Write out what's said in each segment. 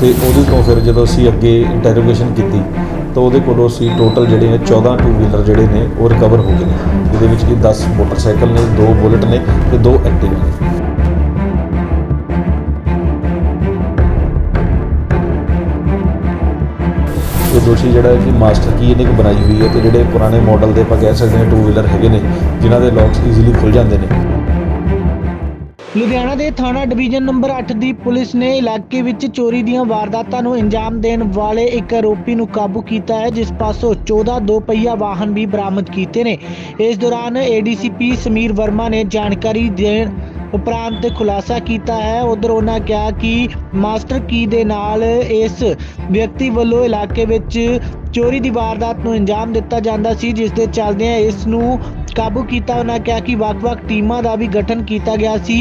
ਤੇ ਉਹਦੇ ਤੋਂ ਫਿਰ ਜਦੋਂ ਅਸੀਂ ਅੱਗੇ ਇੰਟਰੋਗੇਸ਼ਨ ਕੀਤੀ, ਤਾਂ ਉਹਦੇ ਕੋਲੋਂ ਅਸੀਂ ਟੋਟਲ ਜਿਹੜੇ ਨੇ 14 ਟੂ ਵੀਲਰ ਜਿਹੜੇ ਨੇ, ਉਹ ਰਿਕਵਰ ਹੋ ਗਏ ਨੇ। ਜਿਹਦੇ ਵਿੱਚ ਕਿ 10 ਮੋਟਰਸਾਈਕਲ ਨੇ, ਦੋ ਬੁਲਟ ਨੇ ਤੇ ਦੋ ਐਕਟਿਵਾ ਨੇ। ਇਹ ਦੋਸ਼ੀ ਜਿਹੜਾ ਹੈ ਕਿ ਮਾਸਟਰ ਕੀ ਇਹਨੇ ਇੱਕ ਬਣਾਈ ਹੋਈ ਹੈ ਤੇ ਜਿਹੜੇ ਪੁਰਾਣੇ ਮਾਡਲ ਦੇ ਆਪਾਂ ਕਹਿ ਸਕਦੇ ਹਾਂ ਟੂ ਵੀਲਰ ਹੈਗੇ ਨੇ, ਜਿਨ੍ਹਾਂ ਦੇ ਲੌਕਸ ਈਜ਼ੀਲੀ ਖੁੱਲ ਜਾਂਦੇ ਨੇ। ਲੁਧਿਆਣਾ ਦੇ ਥਾਣਾ ਡਿਵੀਜ਼ਨ ਨੰਬਰ 8 ਦੀ ਪੁਲਿਸ ਨੇ ਇਲਾਕੇ ਵਿੱਚ ਚੋਰੀ ਦੀਆਂ ਵਾਰਦਾਤਾਂ ਨੂੰ ਅੰਜਾਮ ਦੇਣ ਵਾਲੇ ਇੱਕ ਆਰੋਪੀ ਨੂੰ ਕਾਬੂ ਕੀਤਾ ਹੈ, ਜਿਸ ਪਾਸੋਂ 14 ਦੋ ਪਹੀਆ ਵਾਹਨ ਵੀ ਬਰਾਮਦ ਕੀਤੇ ਨੇ। ਇਸ ਦੌਰਾਨ ਏਡੀਸੀਪੀ ਸਮੀਰ ਵਰਮਾ ਨੇ ਜਾਣਕਾਰੀ ਦੇਣ ਉਪਰੰਤ ਖੁਲਾਸਾ ਕੀਤਾ ਹੈ। ਉਧਰ ਉਹਨਾਂ ਕਿਹਾ ਕਿ ਮਾਸਟਰ ਕੀ ਦੇ ਨਾਲ ਇਸ ਵਿਅਕਤੀ ਵੱਲੋਂ ਇਲਾਕੇ ਵਿੱਚ ਚੋਰੀ ਦੀ ਵਾਰਦਾਤ ਨੂੰ ਅੰਜਾਮ ਦਿੱਤਾ ਜਾਂਦਾ ਸੀ, ਜਿਸ ਦੇ ਚੱਲਦਿਆਂ ਇਸ ਨੂੰ ਕਾਬੂ ਕੀਤਾ, ਉਹਨਾਂ ਕਿਹਾ ਕਿ ਵੱਖ-ਵੱਖ ਟੀਮਾਂ ਦਾ ਵੀ ਗਠਨ ਕੀਤਾ ਗਿਆ ਸੀ,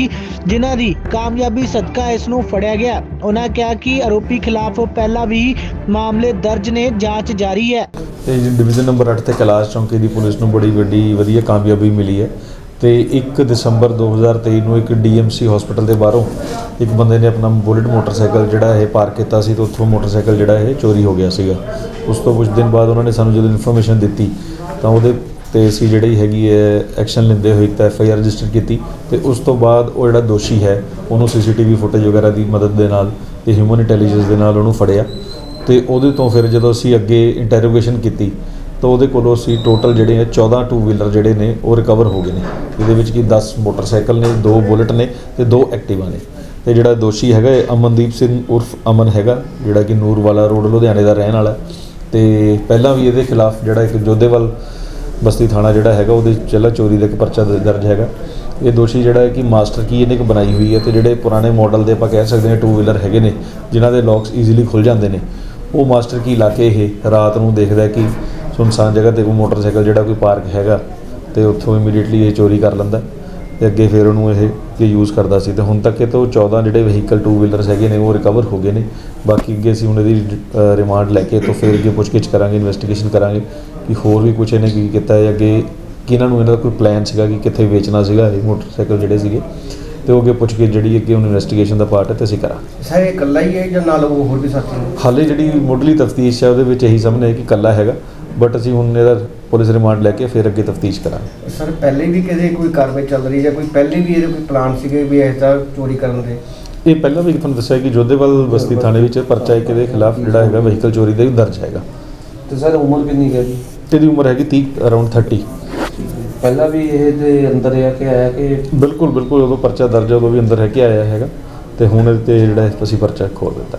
ਜਿਨ੍ਹਾਂ ਦੀ ਕਾਮਯਾਬੀ ਸਦਕਾ ਇਸ ਨੂੰ ਫੜਿਆ ਗਿਆ। ਉਹਨਾਂ ਕਿਹਾ ਕਿ ਆਰੋਪੀ ਖਿਲਾਫ ਪਹਿਲਾਂ ਵੀ ਮਾਮਲੇ ਦਰਜ ਨੇ, ਜਾਂਚ ਜਾਰੀ ਹੈ। ਤੇ ਡਿਵੀਜ਼ਨ ਨੰਬਰ 8 ਤੇ ਕੈਲਾਸ਼ ਚੌਂਕੀ ਦੀ ਪੁਲਿਸ ਨੂੰ ਬੜੀ ਵੱਡੀ, ਵਧੀਆ ਕਾਮਯਾਬੀ ਮਿਲੀ ਹੈ। ਤੇ 1 ਦਸੰਬਰ 2023 ਨੂੰ ਇੱਕ ਡੀਐਮਸੀ ਹਸਪੀਟਲ ਦੇ ਬਾਹਰੋਂ ਇੱਕ ਬੰਦੇ ਨੇ ਆਪਣਾ ਬੁਲਟ ਮੋਟਰਸਾਈਕਲ ਜਿਹੜਾ ਇਹ ਪਾਰਕ ਕੀਤਾ ਸੀ ਤੇ ਉੱਥੋਂ ਮੋਟਰਸਾਈਕਲ ਜਿਹੜਾ ਇਹ ਚੋਰੀ ਹੋ ਗਿਆ ਸੀਗਾ। ਉਸ ਤੋਂ ਕੁਝ ਦਿਨ ਬਾਅਦ ਉਹਨਾਂ ਨੇ ਸਾਨੂੰ ਜਦੋਂ ਇਨਫੋਰਮੇਸ਼ਨ ਦਿੱਤੀ, ਤਾਂ ਉਹਦੇ ਤੇ ਅਸੀਂ ਜਿਹੜੀ ਹੈਗੀ ਹੈ ਐਕਸ਼ਨ ਲੈਂਦੇ ਹੋਏ ਇੱਕ ਐਫ ਆਈ ਆਰ ਰਜਿਸਟਰ ਕੀਤੀ ਤੇ ਉਸ ਤੋਂ ਬਾਅਦ ਉਹ ਜਿਹੜਾ ਦੋਸ਼ੀ ਹੈ, ਉਹਨੂੰ ਸੀਸੀਟੀਵੀ ਫੁਟੇਜ ਵਗੈਰਾ ਦੀ ਮਦਦ ਦੇ ਨਾਲ ਤੇ ਹਿਊਮਨ ਇੰਟੈਲੀਜੈਂਸ ਦੇ ਨਾਲ ਉਹਨੂੰ ਫੜਿਆ ਤੇ ਉਹਦੇ ਤੋਂ ਫਿਰ ਜਦੋਂ ਅਸੀਂ ਅੱਗੇ ਇੰਟਰੋਗੇਸ਼ਨ ਕੀਤੀ ਤਾਂ ਉਹਦੇ ਕੋਲੋਂ ਅਸੀਂ ਟੋਟਲ ਜਿਹੜੇ ਆ 14 ਟੂ ਵੀਲਰ ਜਿਹੜੇ ਨੇ ਉਹ ਰਿਕਵਰ ਹੋ ਗਏ ਨੇ ਜਿਹਦੇ ਵਿੱਚ ਕਿ 10 ਮੋਟਰਸਾਈਕਲ ਨੇ, ਦੋ ਬੁਲਟ ਨੇ ਤੇ ਦੋ ਐਕਟਿਵਾ ਨੇ ਤੇ ਜਿਹੜਾ ਦੋਸ਼ੀ ਹੈਗਾ ਇਹ ਅਮਨਦੀਪ ਸਿੰਘ ਉਰਫ ਅਮਨ ਹੈਗਾ, ਜਿਹੜਾ ਕਿ ਨੂਰਵਾਲਾ ਰੋਡ ਲੁਧਿਆਣੇ ਦਾ ਰਹਿਣ ਵਾਲਾ ਹੈ। ਤੇ ਪਹਿਲਾਂ ਵੀ ਇਹਦੇ ਖਿਲਾਫ ਜਿਹੜਾ ਇੱਕ ਜੋਧੇਵਾਲ ਬਸਤੀ ਥਾਣਾ ਜਿਹੜਾ ਹੈਗਾ, ਉਹਦੇ ਚੱਲਾ ਚੋਰੀ ਦਾ ਇੱਕ ਪਰਚਾ ਦਰਜ ਹੈਗਾ। ਇਹ ਦੋਸ਼ੀ ਜਿਹੜਾ ਹੈ ਕਿ ਮਾਸਟਰ ਕੀ ਇਹਨੇ ਇੱਕ ਬਣਾਈ ਹੋਈ ਹੈ ਤੇ ਜਿਹੜੇ ਪੁਰਾਣੇ ਮਾਡਲ ਦੇ ਆਪਾਂ ਕਹਿ ਸਕਦੇ ਹਾਂ ਟੂ ਵੀਲਰ ਹੈਗੇ ਨੇ, ਜਿਨ੍ਹਾਂ ਦੇ ਲੌਕਸ ਈਜ਼ੀਲੀ ਖੁੱਲ ਜਾਂਦੇ ਨੇ, ਉਹ ਮਾਸਟਰ ਕੀ ਲਾ ਕੇ ਇਹ ਰਾਤ ਨੂੰ ਦੇਖਦਾ ਕਿ ਸੁਨਸਾਨ ਜਗ੍ਹਾ ਤੇ ਕੋਈ ਮੋਟਰਸਾਈਕਲ ਜਿਹੜਾ ਕੋਈ ਪਾਰਕ ਹੈਗਾ ਤੇ ਉੱਥੋਂ ਇਮੀਡੀਏਟਲੀ ਇਹ ਚੋਰੀ ਕਰ ਲੈਂਦਾ। ਤੇ ਅੱਗੇ ਫਿਰ ਉਹਨੂੰ ਇਹ ਕਿ ਯੂਜ਼ ਕਰਦਾ ਸੀ ਤੇ ਹੁਣ ਤੱਕ ਇਹ ਤੋਂ 14 ਜਿਹੜੇ ਵਹੀਕਲ ਟੂ ਵੀਲਰਸ ਹੈਗੇ ਨੇ ਉਹ ਰਿਕਵਰ ਹੋ ਗਏ ਨੇ। ਬਾਕੀ ਅੱਗੇ ਅਸੀਂ ਹੁਣ ਇਹਦੀ ਰਿਮਾਂਡ ਲੈ ਕੇ ਤੋਂ ਫਿਰ ਅੱਗੇ ਪੁੱਛਗਿੱਛ ਕਰਾਂਗੇ ਇਨਵੈਸਟੀਗੇਸ਼ਨ ਕਰਾਂਗੇ ਕਿ ਹੋਰ ਵੀ ਕੁਝ ਇਹਨੇ ਕੀ ਕੀਤਾ ਹੈ। ਅੱਗੇ ਕਿਹਨਾਂ ਨੂੰ ਇਹਨਾਂ ਦਾ ਕੋਈ ਪਲਾਨ ਸੀਗਾ ਕਿ ਕਿੱਥੇ ਵੇਚਣਾ ਸੀਗਾ ਇਹ ਮੋਟਰਸਾਈਕਲ ਜਿਹੜੇ ਸੀਗੇ ਤੇ ਉਹ ਅੱਗੇ ਪੁੱਛ ਕੇ ਜਿਹੜੀ ਅੱਗੇ ਹੁਣ ਇਨਵੈਸਟੀਗੇਸ਼ਨ ਦਾ ਪਾਰਟ ਹੈ ਤੇ ਅਸੀਂ ਕਰਾਂਗੇ। ਸਰ ਇਹ ਇਕੱਲਾ ਹੀ ਹੈ ਜਾਂ ਨਾਲ ਉਹ ਹੋਰ ਵੀ ਸਾਥੀ ਹਾਲੇ ਜਿਹੜੀ ਮੁੱਢਲੀ ਤਫਤੀਸ਼ ਹੈ ਉਹਦੇ ਵਿੱਚ ਇਹੀ ਸਾਹਮਣੇ ਹੈ ਕਿ ਕੱਲਾ ਹੈਗਾ ਬਟ ਅਸੀਂ ਹੁਣ ਇਹਦਾ ਪੁਲਿਸ ਰਿਮਾਂਡ ਲੈ ਕੇ ਫਿਰ ਅੱਗੇ ਤਫਤੀਸ਼ ਕਰਾਂਗੇ। ਸਰ ਪਹਿਲੇ ਵੀ ਕਿਤੇ ਕੋਈ ਕਾਰਵਾਈ ਚੱਲ ਰਹੀ ਜਾਂ ਕੋਈ ਪਹਿਲੇ ਵੀ ਇਹਦੇ ਕੋਈ ਪਲਾਨ ਸੀਗੇ ਵੀ ਇਸ ਤਰ੍ਹਾਂ ਚੋਰੀ ਕਰਨ ਦੇ? ਇਹ ਪਹਿਲਾਂ ਵੀ ਤੁਹਾਨੂੰ ਦੱਸਿਆ ਕਿ ਜੋਧੇਵਾਲ ਬਸਤੀ ਥਾਣੇ ਵਿੱਚ ਪਰਚਾ ਇੱਕ ਇਹਦੇ ਖਿਲਾਫ ਜਿਹੜਾ ਹੈਗਾ ਵਹੀਕਲ ਚੋਰੀ ਦਾ ਵੀ ਦਰਜ ਹੈਗਾ। ਤੇ ਸਰ ਉਮਰ ਕਿੰਨੀ ਹੈ ਜੀ? ਇਹਦੀ ਉਮਰ ਹੈਗੀ 30 ਅਰਾਊਂਡ 30 ਪਹਿਲਾਂ ਵੀ ਇਹ ਦੇ ਅੰਦਰ ਆ ਕੇ ਆਇਆ ਕਿ ਬਿਲਕੁਲ ਬਿਲਕੁਲ ਉਦੋਂ ਪਰਚਾ ਦਰਜ ਉਦੋਂ ਵੀ ਅੰਦਰ ਹੈ ਕੇ ਆਇਆ ਹੈਗਾ। ਤੇ ਹੁਣ ਇਹਦੇ ਤੇ ਜਿਹੜਾ ਅਸੀਂ ਪਰਚਾ ਖੋਲ ਦਿੱਤਾ।